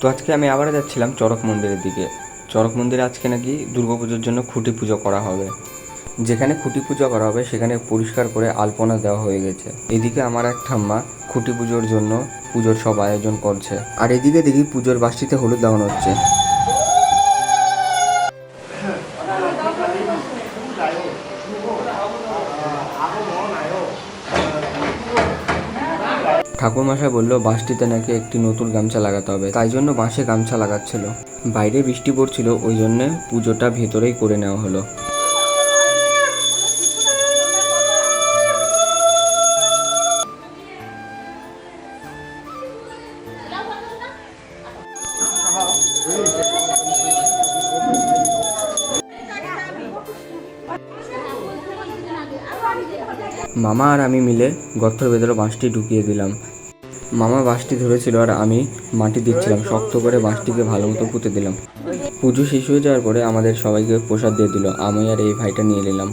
তো আজকে আমি আবার যাচ্ছিলাম চরক মন্দিরের দিকে। চড়ক মন্দিরে আজকে নাকি দুর্গাপুজোর জন্য খুঁটি পুজো করা হবে। যেখানে খুঁটি পুজো করা হবে, সেখানে পরিষ্কার করে আলপনা দেওয়া হয়ে গেছে। এদিকে আমার এক ঠাম্মা খুঁটি পুজোর জন্য পুজোর সব আয়োজন করছে। আর এদিকে দেখি পুজোর বাসটিতে হলুদ লাগানো হচ্ছে। ঠাকুরমশাই বলল, বাঁশটিতে নাকি একটি নতুন গামছা লাগাতে হবে। তাই জন্য বাঁশে গামছা লাগাচ্ছিল। বাইরে বৃষ্টি পড়ছিল, ওই জন্য পুজোটা ভেতরেই করে নেওয়া হলো। মামা আর আমি মিলে গর্তের ভেতরে বাঁশটি ঢুকিয়ে দিলাম। মামা বাঁশটি ধরেছিল আর আমি মাটি দিচ্ছিলাম, শক্ত করে বাঁশটিকে ভালো মতো পুঁতে দিলাম। পুজো শেষ হয়ে যাওয়ার পরে আমাদের সবাইকে প্রসাদ দিয়ে দিল। আমি আর এই ভাইটা নিয়ে নিলাম।